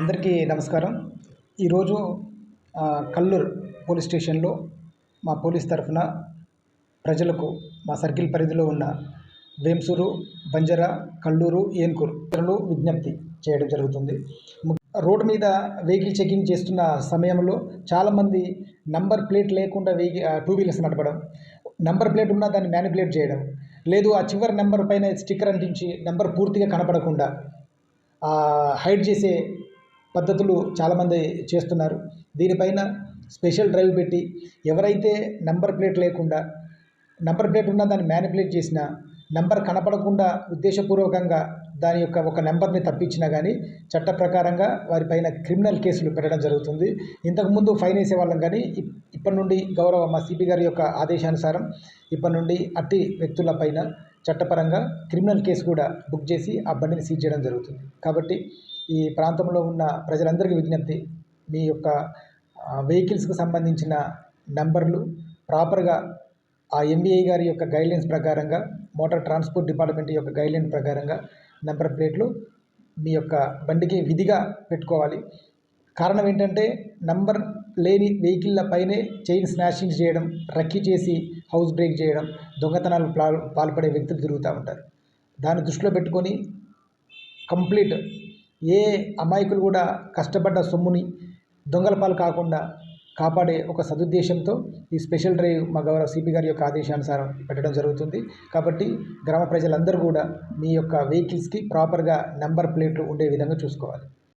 అందరికీ నమస్కారం. ఈరోజు కల్లూరు పోలీస్ స్టేషన్లో మా పోలీస్ తరఫున ప్రజలకు మా సర్కిల్ పరిధిలో ఉన్న వేంసూరు బంజరా కల్లూరు ఏన్కూరు విజ్ఞప్తి చేయడం జరుగుతుంది. రోడ్డు మీద వెహికల్ చెకింగ్ చేస్తున్న సమయంలో చాలామంది నంబర్ ప్లేట్ లేకుండా వెహికల్ టూ వీలర్స్ నడపడం నంబర్ ప్లేట్ ఉన్నా దాన్ని మ్యానిపులేట్ చేయడం లేదు ఆ చివరి నెంబర్ పైన స్టిక్కర్ అంటించి నెంబర్ పూర్తిగా కనపడకుండా హైడ్ చేసే పద్ధతులు చాలామంది చేస్తున్నారు. దీనిపైన స్పెషల్ డ్రైవ్ పెట్టి ఎవరైతే నెంబర్ ప్లేట్ లేకుండా నెంబర్ ప్లేట్ ఉన్న దాన్ని మ్యానిపులేట్ చేసినా నెంబర్ కనపడకుండా ఉద్దేశపూర్వకంగా దాని యొక్క ఒక నెంబర్ని తప్పించినా కానీ చట్ట ప్రకారంగా వారిపైన క్రిమినల్ కేసులు పెట్టడం జరుగుతుంది. ఇంతకుముందు ఫైన్ వేసేవాళ్ళం కానీ ఇప్- ఇప్పటి నుండి గౌరవ మా సిపి గారి యొక్క ఆదేశానుసారం ఇప్పటి నుండి అట్టి వ్యక్తులపైన చట్టపరంగా క్రిమినల్ కేసు కూడా బుక్ చేసి ఆ బండిని సీజ్ చేయడం జరుగుతుంది. కాబట్టి ఈ ప్రాంతంలో ఉన్న ప్రజలందరికీ విజ్ఞప్తి మీ యొక్క వెహికల్స్కి సంబంధించిన నంబర్లు ప్రాపర్గా ఆ ఎంబీఐ గారి యొక్క గైడ్లైన్స్ ప్రకారంగా మోటార్ ట్రాన్స్పోర్ట్ డిపార్ట్మెంట్ యొక్క గైడ్లైన్ ప్రకారంగా నెంబర్ ప్లేట్లు మీ యొక్క బండికి విధిగా పెట్టుకోవాలి. కారణం ఏంటంటే నంబర్ లేని వెహికల్ల పైనే చైన్ స్నాషింగ్ చేయడం రక్కీ చేసి హౌస్ బ్రేక్ చేయడం దొంగతనాలు పాల్ పాల్పడే వ్యక్తులు తిరుగుతూ ఉంటారు. దాన్ని దృష్టిలో పెట్టుకొని కంప్లీట్ ఏ అమాయకులు కూడా కష్టపడ్డ సొమ్ముని దొంగల పాలు కాకుండా కాపాడే ఒక సదుద్దేశంతో ఈ స్పెషల్ డ్రైవ్ మా గౌరవ సిపి గారి యొక్క ఆదేశానుసారం పెట్టడం జరుగుతుంది. కాబట్టి గ్రామ ప్రజలందరూ కూడా మీ యొక్క వెహికల్స్కి ప్రాపర్గా నెంబర్ ప్లేట్లు ఉండే విధంగా చూసుకోవాలి.